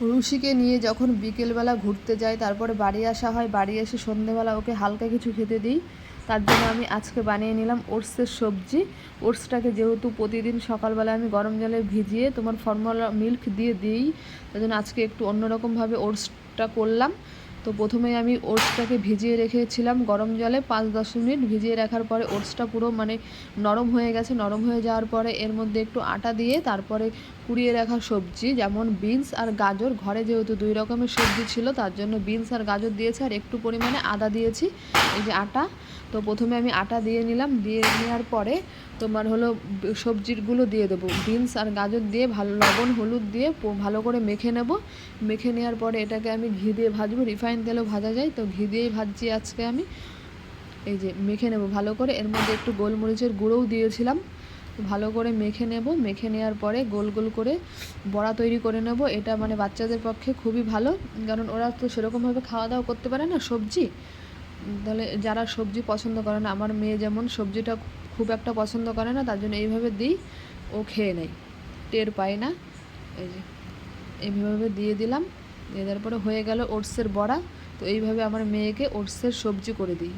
রুশিকে নিয়ে যখন বিকেলবেলা ঘুরতে যাই, তারপরে বাড়ি আসা হয়, বাড়ি এসে সন্ধেবেলা ওকে হালকা কিছু খেতে দিই। তার জন্য আমি আজকে বানিয়ে নিলাম ওটসের সবজি। ওটসটাকে যেহেতু প্রতিদিন সকালবেলা আমি গরম জলে ভিজিয়ে তোমার ফর্মুলা মিল্ক দিয়ে দিই, তার জন্য আজকে একটু অন্যরকমভাবে ওটসটা করলাম। তো প্রথমে আমি ওটসটাকে ভিজিয়ে রেখেছিলাম গরম জলে পাঁচ দশ মিনিট। ভিজিয়ে রাখার পরে ওটসটা পুরো মানে নরম হয়ে গেছে। নরম হয়ে যাওয়ার পরে এর মধ্যে একটু আটা দিয়ে তারপরে কুড়িয়ে রাখা সবজি, যেমন বিনস আর গাজর। ঘরে যেহেতু দুই রকমের সবজি ছিল, তার জন্য বিনস আর গাজর দিয়েছি আর একটু পরিমাণে আদা দিয়েছি, এই যে আটা। তো প্রথমে আমি আটা দিয়ে নিলাম, দিয়ে নেওয়ার পরে তোমার হলো সবজিগুলো দিয়ে দেবো। বিনস আর গাজর দিয়ে ভালো, লবণ, হলুদ দিয়ে ভালো করে মেখে নেব। মেখে নেওয়ার পরে এটাকে আমি ঘি দিয়ে ভাজবো। রিফাইন তেলেও ভাজা যায়, তো ঘি দিয়েই ভাজছি আজকে আমি। এই যে মেখে নেব ভালো করে। এর মধ্যে একটু গোলমরিচের গুঁড়োও দিয়েছিলাম। ভালো করে মেখে নেব। মেখে নেওয়ার পরে গোল গোল করে বড়া তৈরি করে নেব। এটা মানে বাচ্চাদের পক্ষে খুবই ভালো। কারণ ওরা তো সেরকমভাবে খাওয়া দাওয়া করতে পারে না সবজি। তাহলে যারা সবজি পছন্দ করে না, আমার মেয়ে যেমন সবজিটা খুব একটা পছন্দ করে না, তার জন্য এইভাবে দিই, ও খেয়ে নেয়। টের পায় না। এই যে, এইভাবে দিয়ে দিলাম। দিয়ে দেওয়ার পরে হয়ে গেল ওটসের বড়া। তো এইভাবে আমার মেয়েকে ওটসের সবজি করে দিই।